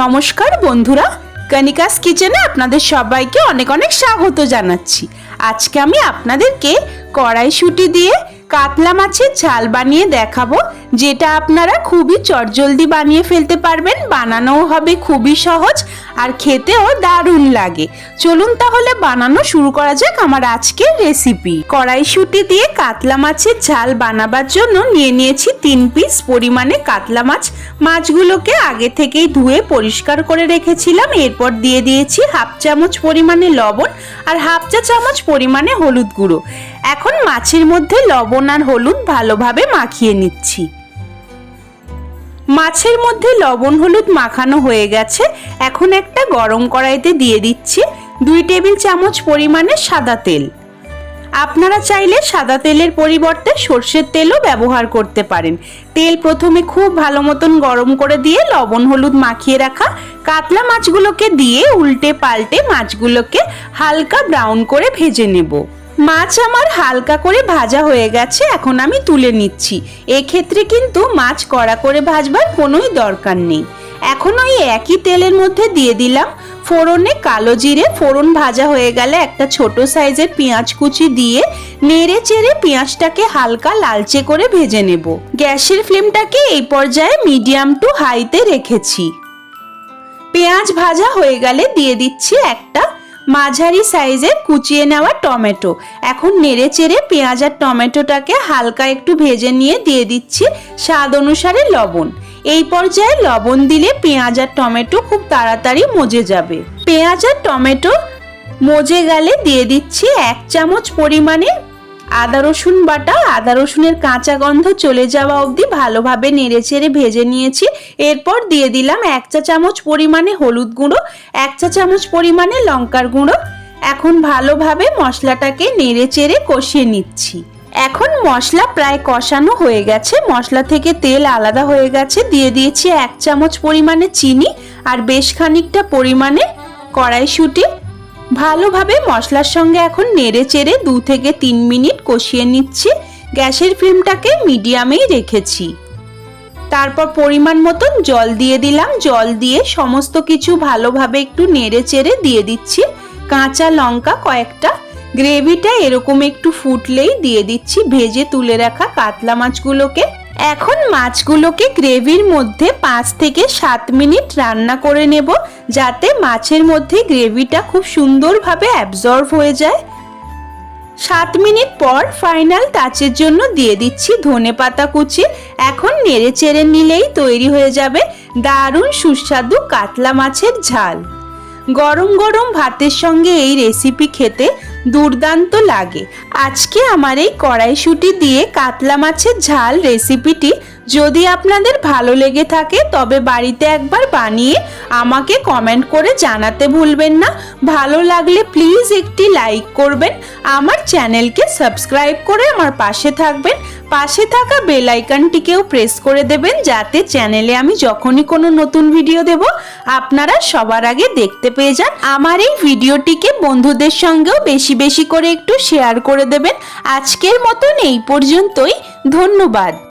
নমস্কার বন্ধুরা কনিকাস কিচেনে আপনাদের সবাইকে অনেক অনেক স্বাগত জানাচ্ছি। আজকে আমি আপনাদেরকে কড়াইশুঁটি দিয়ে কাতলা মাছের ঝাল বানিয়ে দেখাবো, যেটা আপনারা খুবই চটজলদি বানিয়ে ফেলতে পারবেন, বানানোও হবে খুবই সহজ আর খেতেও দারুণ লাগে। চলুন তাহলে বানানো শুরু করা যাক আমার আজকের রেসিপি। কড়াইশুঁটি দিয়ে কাতলা মাছের ঝাল বানাবার জন্য নিয়ে নিয়েছি তিন পিস পরিমাণে কাতলা মাছ মাছগুলোকে আগে থেকেই ধুয়ে পরিষ্কার করে রেখেছিলাম। এরপর দিয়ে দিয়েছি হাফ চামচ পরিমাণে লবণ আর হাফ চা চামচ পরিমাণে হলুদ গুঁড়ো। এখন মাছের মধ্যে লবণ আর হলুদ ভালোভাবে মাখিয়ে নিচ্ছি। মাছের মধ্যে লবণ হলুদ মাখানো হয়ে গেছে। এখন একটা গরম কড়াইতে দিয়ে দিচ্ছি দুই টেবিল চামচ পরিমাণে সাদা তেল। আপনারা চাইলে সাদা তেলের পরিবর্তে সর্ষের তেলও ব্যবহার করতে পারেন। তেল প্রথমে খুব ভালো মতন গরম করে দিয়ে লবণ হলুদ মাখিয়ে রাখা কাতলা মাছগুলোকে দিয়ে উল্টে পাল্টে মাছগুলোকে হালকা ব্রাউন করে ভেজে নেব। মাছ আমার হালকা করে ভাজা হয়ে গেছে, এখন আমি তুলে নিচ্ছি। এক্ষেত্রে কিন্তু মাছ কড়া করে ভাজবার কোনোই দরকার নেই। এখন ওই একই তেলের মধ্যে দিয়ে দিলাম ফোড়নে কালো জিরে, ফোড়ন ভাজা হয়ে গেলে একটা ছোট সাইজের পেঁয়াজ কুচি দিয়ে নেড়ে চেড়ে পেঁয়াজটাকে হালকা লালচে করে ভেজে নেব। গ্যাসের ফ্লেমটাকে এই পর্যায়ে মিডিয়াম টু হাইতে রেখেছি। পেঁয়াজ ভাজা হয়ে গেলে দিয়ে দিচ্ছি একটা মাঝারি সাইজের কুচিয়ে নেওয়া টমেটো। এখন নেড়ে চেড়ে পেঁয়াজ আর টমেটোটাকে হালকা একটু ভেজে নিয়ে দিয়ে দিচ্ছি স্বাদ অনুসারে লবণ। এই পর্যায়ে লবণ দিলে পেঁয়াজ আর টমেটো খুব তাড়াতাড়ি মজে যাবে। পেঁয়াজ আর টমেটো মজে গেলে দিয়ে দিচ্ছি এক চামচ পরিমাণে আদা রসুন বাটা। আদা রসুনের কাঁচা গন্ধ চলে যাওয়া অবধি ভালোভাবে নেড়ে চেড়ে ভেজে নিয়েছি। এরপর দিয়ে দিলাম এক চা চামচ পরিমাণে হলুদ গুঁড়ো, এক চা চামচ পরিমাণে লঙ্কার গুঁড়ো। এখন ভালোভাবে মশলাটাকে নেড়ে চেড়ে কষিয়ে নিচ্ছি। এখন মশলা প্রায় কষানো হয়ে গেছে। মশলা থেকে তেল আলাদা হয়ে গেছে। দিয়ে দিয়েছি এক চামচ পরিমাণে চিনি আর বেশ খানিকটা পরিমাণে কড়াইশুঁটি। ভালোভাবে মশলার সঙ্গে এখন নেড়ে চেড়ে দু থেকে তিন মিনিট কষিয়ে নিচ্ছি। গ্যাসের ফ্লেমটাকে মিডিয়ামেই রেখেছি। তারপর পরিমাণ মতন জল দিয়ে দিলাম। জল দিয়ে সমস্ত কিছু ভালোভাবে একটু নেড়ে চেড়ে দিয়ে দিচ্ছি। কাঁচা লঙ্কা কয়েকটা গ্রেভিটা এরকম একটু ফুটলেই দিয়ে দিচ্ছি, ভেজে তুলে রাখা কাতলা মাছগুলোকে। এখন মাছগুলোকে গ্রেভির মধ্যে পাঁচ থেকে সাত মিনিট রান্না করে নেব, যাতে মাছের মধ্যে গ্রেভিটা খুব সুন্দরভাবে অ্যাবজর্ব হয়ে যায়। সাত মিনিট পর ফাইনাল টাচের জন্য দিয়ে দিচ্ছি ধনে পাতা কুচি। এখন নেড়ে চেড়ে নিলেই তৈরি হয়ে যাবে দারুণ সুস্বাদু কাতলা মাছের ঝাল। গরম গরম ভাতের সঙ্গে এই রেসিপি খেতে দুর্দান্ত লাগে। আজকে আমার এই কড়াইশুটি দিয়ে কাতলা মাছের ঝাল রেসিপিটি যদি আপনাদের ভালো লেগে থাকে, তবে বাড়িতে একবার বানিয়ে আমাকে কমেন্ট করে জানাতে ভুলবেন না। ভালো লাগলে প্লিজ একটি লাইক করবেন, আমার চ্যানেলকে সাবস্ক্রাইব করে আমার পাশে থাকবেন। পাশে থাকা বেল আইকনটিকেও প্রেস করে দেবেন, যাতে চ্যানেলে আমি যখনই কোনো নতুন ভিডিও দেব, আপনারা সবার আগে দেখতে পেয়ে যান। আমার এই ভিডিওটিকে বন্ধুদের সঙ্গেও বেশি বেশি করে একটু শেয়ার করে দেবেন। আজকের মতন এই পর্যন্তই, ধন্যবাদ।